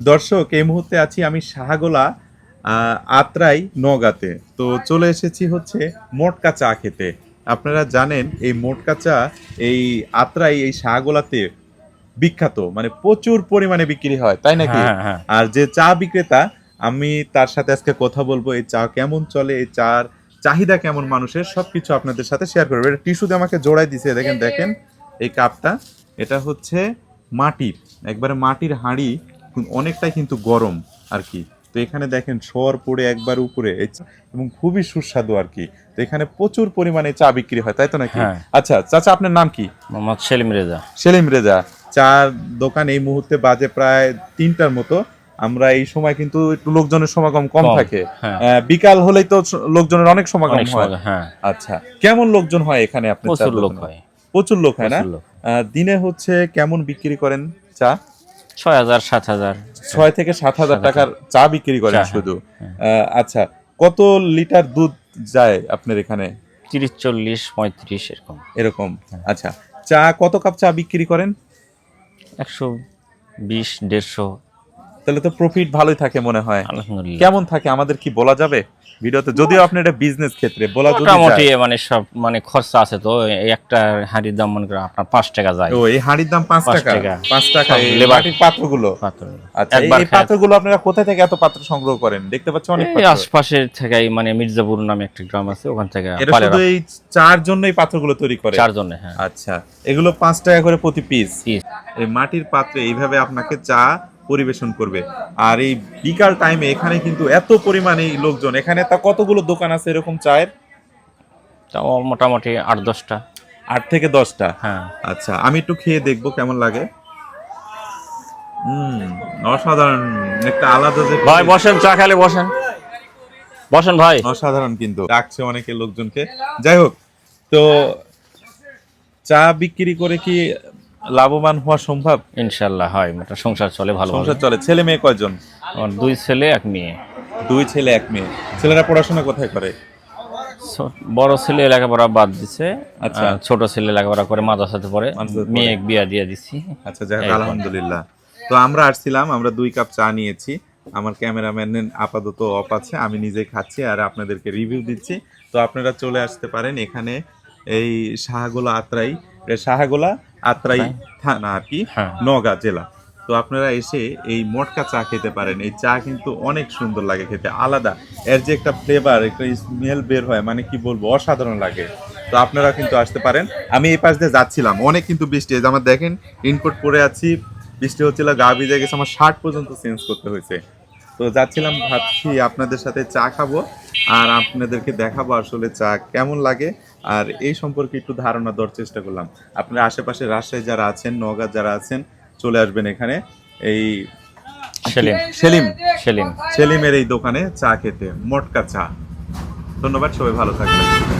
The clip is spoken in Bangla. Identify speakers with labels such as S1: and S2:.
S1: দর্শক এই মুহূর্তে আছি আমি শাহগোলা আহ, আত্রাই নগাতে তো চলে এসেছি হচ্ছে মোটকা চা খেতে। আপনারা জানেন এই মোটকা চা এই আত্রাই এই শাহগোলাতে বিখ্যাত। মানে প্রচুর পরিমাণে বিক্রি হয় তাই নাকি?
S2: হ্যাঁ হ্যাঁ
S1: আর যে চা বিক্রেতা আমি তার সাথে আজকে কথা বলব এই চা কেমন চলে এই চার চাহিদা কেমন মানুষের সবকিছু আপনাদের সাথে শেয়ার করব। এটা টিস্যু দিয়ে আমাকে জোড়াই দিছে দেখেন দেখেন এই কাপটা এটা হচ্ছে মাটির একবারে মাটির হাঁড়ি অনেকটাই কিন্তু গরম আর কি। তো এখানে দেখেন শোয়ার পড়ে একবার উপরে এবং খুবই সুস্বাদু আর কি। তো এখানে প্রচুর পরিমাণে চা বিক্রি হয় তাই তো নাকি?
S2: হ্যাঁ।
S1: আচ্ছা চাচা আপনার নাম কি?
S2: মোহাম্মদ সেলিম রেজা।
S1: সেলিম রেজা। চার দোকান এই মুহূর্তে বাজে প্রায় তিনটার মতো। আমরা এই সময় কিন্তু একটু লোকজনের সমাগম কম থাকে।
S2: হ্যাঁ।
S1: বিকাল হলেই তো লোকজনের অনেক সমাগম হয়।
S2: হ্যাঁ।
S1: আচ্ছা কেমন লোকজন হয় এখানে আপনার চার
S2: প্রচুর লোক হয়।
S1: প্রচুর লোক হয় না? দিনে হচ্ছে কেমন বিক্রি করেন চা?
S2: ছয় হাজার সাত হাজার।
S1: ছয় থেকে সাত হাজার টাকার চা বিক্রি করেন শুধু।
S2: হ্যাঁ।
S1: আহ, আচ্ছা কত লিটার দুধ যায় আপনার এখানে?
S2: তিরিশ চল্লিশ পঁয়ত্রিশ এরকম।
S1: এরকম
S2: হ্যাঁ।
S1: আচ্ছা। চা কত কাপ চা বিক্রি করেন?
S2: একশো বিশ দেড়শো।
S1: তাহলে তো প্রফিট ভালোই থাকে মনে হয়।
S2: আলহামদুলিল্লাহ।
S1: কেমন থাকে? আমাদের কি বলা যাবে? ভিডিওতে যদিও আপনি এটা বিজনেস ক্ষেত্রে বলা যদি
S2: মোটামুটি মানে সব মানে খরচা আছে তো একটা হাঁড়ির দাম মনে করেন আপনার পাঁচ টাকা যায়।
S1: ও এই হাঁড়ির দাম পাঁচ
S2: পাঁচ
S1: টাকা?
S2: টাকা।
S1: পাঁচ টাকা।
S2: সব
S1: এই মাটির পাত্রগুলো?
S2: পাত্র।
S1: আচ্ছা এই-। পাত্রগুলো আপনারা কোথায় থেকে এত পাত্র সংগ্রহ করেন? দেখতে পাচ্ছি অনেক পাত্র।
S2: আশপাশের থেকে মানে মির্জাপুর নামে একটা গ্রাম আছে ওখান থেকে
S1: এটা শুধু এই চার জন্যই পাত্রগুলো তৈরি করে?
S2: চারজনে হ্যাঁ।
S1: আচ্ছা এগুলো পাঁচ টাকা করে প্রতি পিস এই মাটির পাত্রে এইভাবে আপনাকে চা পরিবেশন করবে। আর এই বিকাল টাইমে এখানে কিন্তু এত পরিমাণে লোকজন এখানে তা কতগুলো দোকান আছে এরকম চায়ের?
S2: তাও মোটামুটি আট দশটা।
S1: আট থেকে দশটা?
S2: হ্যাঁ।
S1: আচ্ছা আমি একটু খেয়ে দেখব কেমন লাগে। হুম অসাধারণ একটা আলাদা যে
S2: ভাই বসেন চা খেলে বসেন। বসেন ভাই।
S1: অসাধারণ কিন্তু ডাকছে অনেকে লোকজনকে। যাই হোক তো চা বিক্রি করে কি লাভবান হওয়া সম্ভব?
S2: ইনশাল্লাহ হয়। একটা সংসার চলে ভালো
S1: সংসার চলে। ছেলে মেয়ে কয়জন?
S2: আমার দুই ছেলে এক মেয়ে।
S1: দুই ছেলে এক মেয়ে। ছেলেরা পড়াশোনা কোথায় করে?
S2: বড় ছেলে লেখাপড়া বাদ দিছে
S1: আচ্ছা।
S2: ছোট ছেলে লেখাপড়া করে মাদ্রাসাতে পড়ে। মেয়ে বিয়া দিয়ে দিছি।
S1: আচ্ছা
S2: তো।
S1: আলহামদুলিল্লাহ। তো আমরা আসছিলাম আমরা দুই কাপ চা নিয়েছি। আমার ক্যামেরাম্যান আপাতত অফ আছে আমি নিজে খাচ্ছি আর আপনাদেরকে রিভিউ দিচ্ছি। তো আপনারা চলে আসতে পারেন এখানে এই শাহগোলা আত্রাই। শাহগোলা আত্রাই থানা আর কি
S2: হ্যাঁ।
S1: নওগাঁ জেলা। তো আপনারা এসে এই মটকা চা খেতে পারেন। এই চা কিন্তু অনেক সুন্দর লাগে খেতে আলাদা। এর যে একটা ফ্লেভার একটা স্মেল বের হয় মানে কি বলব অসাধারণ লাগে। তো আপনারা কিন্তু আসতে পারেন। আমি এই পাশ দিয়ে যাচ্ছিলাম। অনেক কিন্তু বৃষ্টি যে আমার দেখেন ইনকোট পরে আছি। বৃষ্টি হচ্ছিল গা ভিজে গেছে। আমার শার্ট পর্যন্ত চেঞ্জ করতে হয়েছে। তো যাচ্ছিলাম ভাবছি আপনাদের সাথে চা খাব আর আপনাদেরকে দেখাবো আসলে চা কেমন লাগে। আর এই সম্পর্কে একটু ধারণা দেওয়ার চেষ্টা করলাম। আপনার আশেপাশে রাজশাহী যারা আছেন নওগাঁ যারা আছেন চলে আসবেন এখানে। এই
S2: সেলিম।
S1: সেলিম।
S2: সেলিম।
S1: সেলিমের এই দোকানে চা খেতে মটকা চা। ধন্যবাদ সবাই ভালো থাকবেন।